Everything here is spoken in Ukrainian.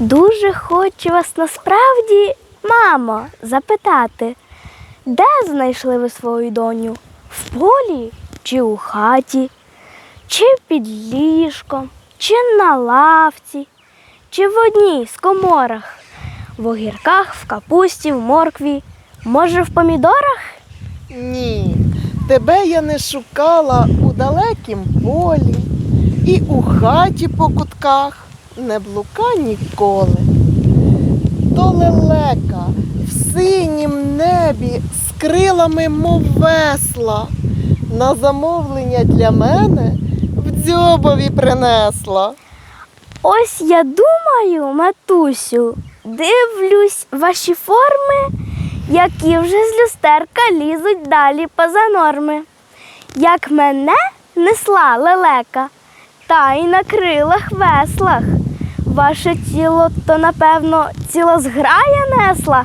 Дуже хочу вас насправді, мамо, запитати, де знайшли ви свою доню? В полі чи у хаті, чи під ліжком, чи на лавці, чи в одній з коморах, в огірках, в капусті, в моркві, може, в помідорах? Ні, тебе я не шукала у далекім полі і у хаті по кутках не блука ніколи. То лелека в синім небі з крилами, мов весла, на замовлення для мене в дзьобові принесла. Ось я думаю, матусю, дивлюсь ваші форми, які вже з люстерка лізуть далі поза норми. Як мене несла лелека, та й на крилах веслах. Ваше тіло то, напевно, ціла зграя несла.